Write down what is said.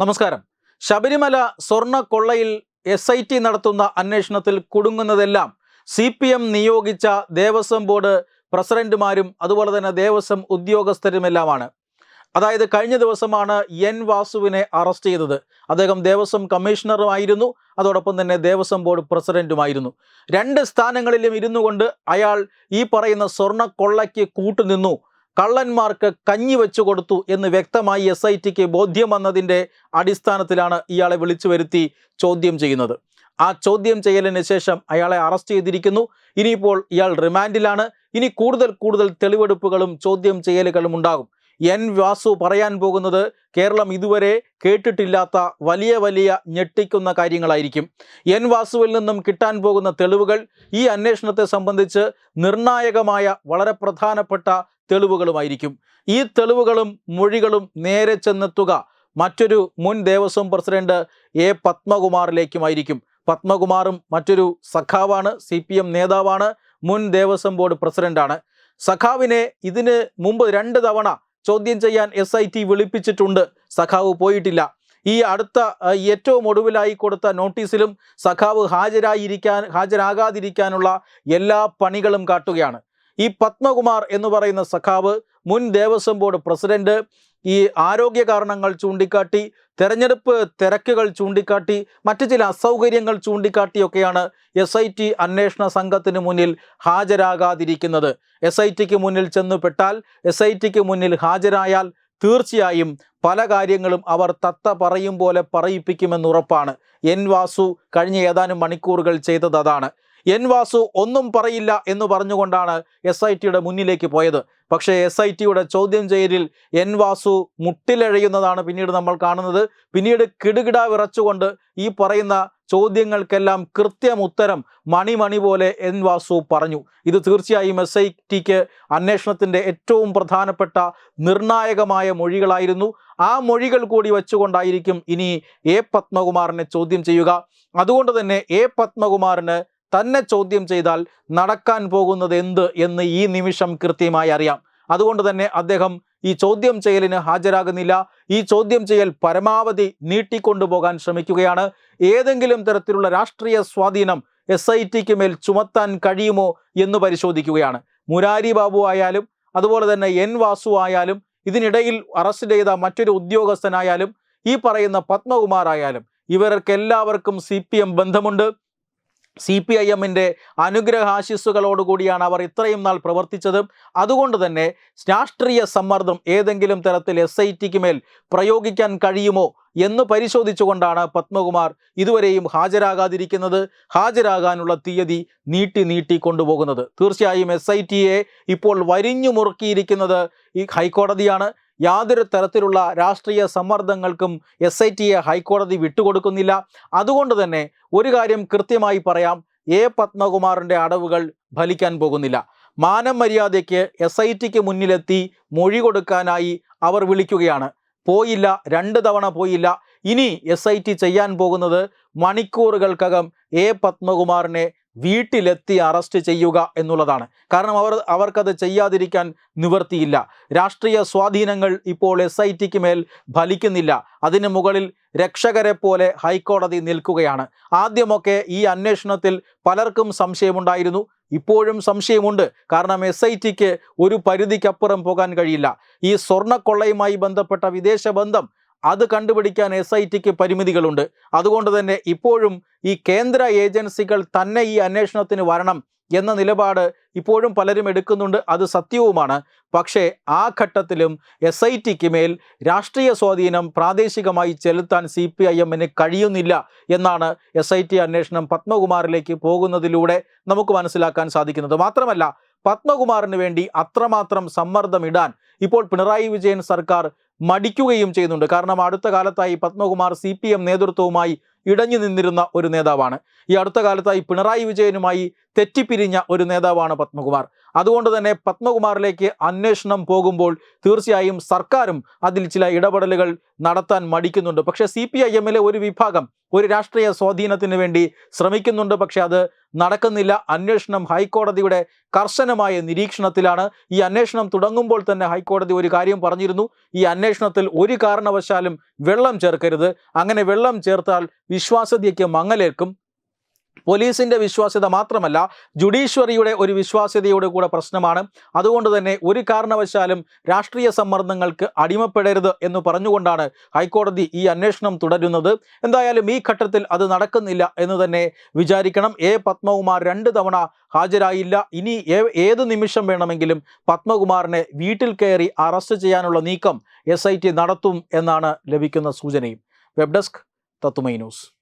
നമസ്കാരം. ശബരിമല സ്വർണ കൊള്ളയിൽ S I T നടത്തുന്ന അന്വേഷണത്തിൽ കുടുങ്ങുന്നതെല്ലാം സി പി എം നിയോഗിച്ച ദേവസ്വം ബോർഡ് പ്രസിഡന്റുമാരും അതുപോലെ തന്നെ ദേവസ്വം ഉദ്യോഗസ്ഥരുമെല്ലാമാണ്. അതായത് കഴിഞ്ഞ ദിവസമാണ് എൻ വാസുവിനെ അറസ്റ്റ് ചെയ്തത്. അദ്ദേഹം ദേവസ്വം കമ്മീഷണറുമായിരുന്നു അതോടൊപ്പം തന്നെ ദേവസ്വം ബോർഡ് പ്രസിഡന്റുമായിരുന്നു. രണ്ട് സ്ഥാനങ്ങളിലും ഇരുന്നു കൊണ്ട് അയാൾ ഈ പറയുന്ന സ്വർണ കൊള്ളയ്ക്ക് കൂട്ടുനിന്നു. കള്ളന്മാർക്ക് കഞ്ഞി വെച്ചു കൊടുത്തു എന്ന് വ്യക്തമായി എസ് ഐ ടിക്ക് ബോധ്യം വന്നതിന്റെ അടിസ്ഥാനത്തിലാണ് ഇയാളെ വിളിച്ചു വരുത്തി ചോദ്യം ചെയ്യുന്നത്. ആ ചോദ്യം ചെയ്യലിന് ശേഷം അയാളെ അറസ്റ്റ് ചെയ്തിരിക്കുന്നു. ഇനിയിപ്പോൾ ഇയാൾ റിമാൻഡിലാണ്. ഇനി കൂടുതൽ കൂടുതൽ തെളിവെടുപ്പുകളും ചോദ്യം ചെയ്യലുകളും ഉണ്ടാകും. എൻ വാസു പറയാൻ പോകുന്നത് കേരളം ഇതുവരെ കേട്ടിട്ടില്ലാത്ത വലിയ വലിയ ഞെട്ടിക്കുന്ന കാര്യങ്ങളായിരിക്കും. എൻ വാസുവിൽ നിന്നും കിട്ടാൻ പോകുന്ന തെളിവുകൾ ഈ അന്വേഷണത്തെ സംബന്ധിച്ച് നിർണായകമായ വളരെ പ്രധാനപ്പെട്ട തെളിവുകളുമായിരിക്കും. ഈ തെളിവുകളും മൊഴികളും നേരെ ചെന്നെത്തുക മറ്റൊരു മുൻ ദേവസ്വം പ്രസിഡന്റ് എ പത്മകുമാറിലേക്കുമായിരിക്കും. പത്മകുമാറും മറ്റൊരു സഖാവാണ് സി പി എം നേതാവാണ് മുൻ ദേവസ്വം ബോർഡ് പ്രസിഡന്റാണ്. സഖാവിനെ ഇതിന് മുമ്പ് രണ്ട് തവണ ചോദ്യം ചെയ്യാൻ എസ് ഐ ടി വിളിപ്പിച്ചിട്ടുണ്ട്. സഖാവ് പോയിട്ടില്ല. ഈ അടുത്ത ഏറ്റവും ഒടുവിലായി കൊടുത്ത നോട്ടീസിലും സഖാവ് ഹാജരായിരിക്കാൻ ഹാജരാകാതിരിക്കാനുള്ള എല്ലാ പണികളും കാട്ടുകയാണ്. ഈ പത്മകുമാർ എന്ന് പറയുന്ന സഖാവ് മുൻ ദേവസ്വം ബോർഡ് പ്രസിഡന്റ് ഈ ആരോഗ്യ കാരണങ്ങൾ ചൂണ്ടിക്കാട്ടി തെരഞ്ഞെടുപ്പ് തിരക്കുകൾ ചൂണ്ടിക്കാട്ടി മറ്റു ചില അസൗകര്യങ്ങൾ ചൂണ്ടിക്കാട്ടിയൊക്കെയാണ് എസ് ഐ ടി അന്വേഷണ സംഘത്തിന് മുന്നിൽ ഹാജരാകാതിരിക്കുന്നത്. എസ് ഐ ടിക്ക് മുന്നിൽ ചെന്നുപെട്ടാൽ എസ് ഐ ടിക്ക് മുന്നിൽ ഹാജരായാൽ തീർച്ചയായും പല കാര്യങ്ങളും അവർ തത്ത പറയും പോലെ പറയിപ്പിക്കുമെന്നുറപ്പാണ്. എൻ വാസു കഴിഞ്ഞ ഏതാനും മണിക്കൂറുകൾ ചെയ്തത് അതാണ്. എൻ വാസു ഒന്നും പറയില്ല എന്ന് പറഞ്ഞുകൊണ്ടാണ് എസ് ഐ ടിയുടെ മുന്നിലേക്ക് പോയത്. പക്ഷേ എസ് ഐ ടിയുടെ ചോദ്യം ചെയ്യലിൽ എൻ വാസു മുട്ടിലഴയുന്നതാണ് പിന്നീട് നമ്മൾ കാണുന്നത്. പിന്നീട് കിടുകിട വിറച്ചുകൊണ്ട് ഈ പറയുന്ന ചോദ്യങ്ങൾക്കെല്ലാം കൃത്യം ഉത്തരം മണിമണി പോലെ എൻ വാസു പറഞ്ഞു. ഇത് തീർച്ചയായും എസ് ഐ ടിക്ക് അന്വേഷണത്തിന്റെ ഏറ്റവും പ്രധാനപ്പെട്ട നിർണായകമായ മൊഴികളായിരുന്നു. ആ മൊഴികൾ കൂടി വെച്ചുകൊണ്ടായിരിക്കും ഇനി എ പത്മകുമാറിനെ ചോദ്യം ചെയ്യുക. അതുകൊണ്ട് തന്നെ എ പത്മകുമാറിന് തന്നെ ചോദ്യം ചെയ്താൽ നടക്കാൻ പോകുന്നത് എന്ത് എന്ന് ഈ നിമിഷം കൃത്യമായി അറിയാം. അതുകൊണ്ട് തന്നെ അദ്ദേഹം ഈ ചോദ്യം ചെയ്യലിന് ഹാജരാകുന്നില്ല. ഈ ചോദ്യം ചെയ്യൽ പരമാവധി നീട്ടിക്കൊണ്ടുപോകാൻ ശ്രമിക്കുകയാണ്. ഏതെങ്കിലും തരത്തിലുള്ള രാഷ്ട്രീയ സ്വാധീനം എസ് ഐ ടിക്ക് മേൽ ചുമത്താൻ കഴിയുമോ എന്ന് പരിശോധിക്കുകയാണ്. മുരാരി ബാബു ആയാലും അതുപോലെ തന്നെ എൻ വാസു ആയാലും ഇതിനിടയിൽ അറസ്റ്റ് ചെയ്ത മറ്റൊരു ഉദ്യോഗസ്ഥനായാലും ഈ പറയുന്ന പത്മകുമാർ ആയാലും ഇവർക്കെല്ലാവർക്കും സി ബന്ധമുണ്ട്. സി പി ഐ എമ്മിന്റെ അനുഗ്രഹാശിസ്സുകളോടുകൂടിയാണ് അവർ ഇത്രയും നാൾ പ്രവർത്തിച്ചത്. അതുകൊണ്ട് തന്നെ രാഷ്ട്രീയ സമ്മർദ്ദം ഏതെങ്കിലും തരത്തിൽ എസ് ഐ ടിക്ക് മേൽ പ്രയോഗിക്കാൻ കഴിയുമോ എന്ന് പരിശോധിച്ചുകൊണ്ടാണ് പത്മകുമാർ ഇതുവരെയും ഹാജരാകാതിരിക്കുന്നത്. ഹാജരാകാനുള്ള തീയതി നീട്ടി നീട്ടി കൊണ്ടുപോകുന്നത്. തീർച്ചയായും എസ് ഐ ടിയെ ഇപ്പോൾ വരിഞ്ഞു മുറുക്കിയിരിക്കുന്നത് ഈ ഹൈക്കോടതിയാണ്. യാതൊരു തരത്തിലുള്ള രാഷ്ട്രീയ സമ്മർദ്ദങ്ങൾക്കും എസ് ഐ ടിയെ ഹൈക്കോടതി വിട്ടുകൊടുക്കുന്നില്ല. അതുകൊണ്ട് തന്നെ ഒരു കാര്യം കൃത്യമായി പറയാം. എ പത്മകുമാറിന്റെ അടവുകൾ ഫലിക്കാൻ പോകുന്നില്ല. മാനം മര്യാദയ്ക്ക് എസ് ഐ ടിക്ക് മുന്നിലെത്തി മൊഴി കൊടുക്കാനായി അവർ വിളിക്കുകയാണ്. പോയില്ല രണ്ട് തവണ പോയില്ല. ഇനി എസ് ഐ ടി ചെയ്യാൻ പോകുന്നത് മണിക്കൂറുകൾക്കകം എ പത്മകുമാറിനെ വീട്ടിലെത്തി അറസ്റ്റ് ചെയ്യുക എന്നുള്ളതാണ്. കാരണം അവർ അവർക്കത് ചെയ്യാതിരിക്കാൻ നിവർത്തിയില്ല. രാഷ്ട്രീയ സ്വാധീനങ്ങൾ ഇപ്പോൾ എസ് ഐ ടിക്ക് മേൽ ഫലിക്കുന്നില്ല. അതിന് മുകളിൽ രക്ഷകരെ പോലെ ഹൈക്കോടതി നിൽക്കുകയാണ്. ആദ്യമൊക്കെ ഈ അന്വേഷണത്തിൽ പലർക്കും സംശയമുണ്ടായിരുന്നു. ഇപ്പോഴും സംശയമുണ്ട്. കാരണം എസ് ഐ ടിക്ക് ഒരു പരിധിക്കപ്പുറം പോകാൻ കഴിയില്ല. ഈ സ്വർണക്കൊള്ളയുമായി ബന്ധപ്പെട്ട വിദേശ ബന്ധം അത് കണ്ടുപിടിക്കാൻ എസ് ഐ ടിക്ക് പരിമിതികളുണ്ട്. അതുകൊണ്ട് തന്നെ ഇപ്പോഴും ഈ കേന്ദ്ര ഏജൻസികൾ തന്നെ ഈ അന്വേഷണത്തിന് വരണം എന്ന നിലപാട് ഇപ്പോഴും പലരും എടുക്കുന്നുണ്ട്. അത് സത്യവുമാണ്. പക്ഷേ ആ ഘട്ടത്തിലും എസ് ഐ ടിക്ക് മേൽ രാഷ്ട്രീയ സ്വാധീനം പ്രാദേശികമായി ചെലുത്താൻ സി പി ഐ എമ്മിന് കഴിയുന്നില്ല എന്നാണ് എസ് ഐ ടി അന്വേഷണം പത്മകുമാറിലേക്ക് പോകുന്നതിലൂടെ നമുക്ക് മനസ്സിലാക്കാൻ സാധിക്കുന്നത്. മാത്രമല്ല പത്മകുമാറിന് വേണ്ടി അത്രമാത്രം സമ്മർദ്ദമിടാൻ ഇപ്പോൾ പിണറായി വിജയൻ സർക്കാർ മടിക്കുകയും ചെയ്യുന്നുണ്ട്. കാരണം അടുത്ത കാലത്തായി പത്മകുമാർ സി പി എം നേതൃത്വവുമായി ഇടഞ്ഞു നിന്നിരുന്ന ഒരു നേതാവാണ്. ഈ അടുത്ത കാലത്തായി പിണറായി വിജയനുമായി തെറ്റിപ്പിരിഞ്ഞ ഒരു നേതാവാണ് പത്മകുമാർ. അതുകൊണ്ട് തന്നെ പത്മകുമാറിലേക്ക് അന്വേഷണം പോകുമ്പോൾ തീർച്ചയായും സർക്കാരും അതിൽ ചില ഇടപെടലുകൾ നടത്താൻ മടിക്കുന്നുണ്ട്. പക്ഷേ സി പി ഐ എമ്മിലെ ഒരു വിഭാഗം ഒരു രാഷ്ട്രീയ സ്വാധീനത്തിന് വേണ്ടി ശ്രമിക്കുന്നുണ്ട്. പക്ഷേ അത് നടക്കുന്നില്ല. അന്വേഷണം ഹൈക്കോടതിയുടെ കർശനമായ നിരീക്ഷണത്തിലാണ്. ഈ അന്വേഷണം തുടങ്ങുമ്പോൾ തന്നെ ഹൈക്കോടതി ഒരു കാര്യം പറഞ്ഞിരുന്നു. ഈ അന്വേഷണത്തിൽ ഒരു കാരണവശാലും വെള്ളം ചേർക്കരുത്. അങ്ങനെ വെള്ളം ചേർത്താൽ വിശ്വാസ്യതയ്ക്ക് മങ്ങലേൽക്കും. പോലീസിന്റെ വിശ്വാസ്യത മാത്രമല്ല ജുഡീഷ്യറിയുടെ ഒരു വിശ്വാസ്യതയുടെ കൂടെ പ്രശ്നമാണ്. അതുകൊണ്ട് തന്നെ ഒരു കാരണവശാലും രാഷ്ട്രീയ സമ്മർദ്ദങ്ങൾക്ക് അടിമപ്പെടരുത് എന്ന് പറഞ്ഞുകൊണ്ടാണ് ഹൈക്കോടതി ഈ അന്വേഷണം തുടരുന്നത്. എന്തായാലും ഈ ഘട്ടത്തിൽ അത് നടക്കുന്നില്ല എന്ന് തന്നെ വിചാരിക്കണം. എ. പത്മകുമാർ രണ്ട് തവണ ഹാജരായില്ല. ഇനി ഏത് നിമിഷം വേണമെങ്കിലും പത്മകുമാറിനെ വീട്ടിൽ കയറി അറസ്റ്റ് ചെയ്യാനുള്ള നീക്കം എസ് നടത്തും എന്നാണ് ലഭിക്കുന്ന സൂചനയും. വെബ് ഡെസ്ക് തത്തുമൈ ന്യൂസ്.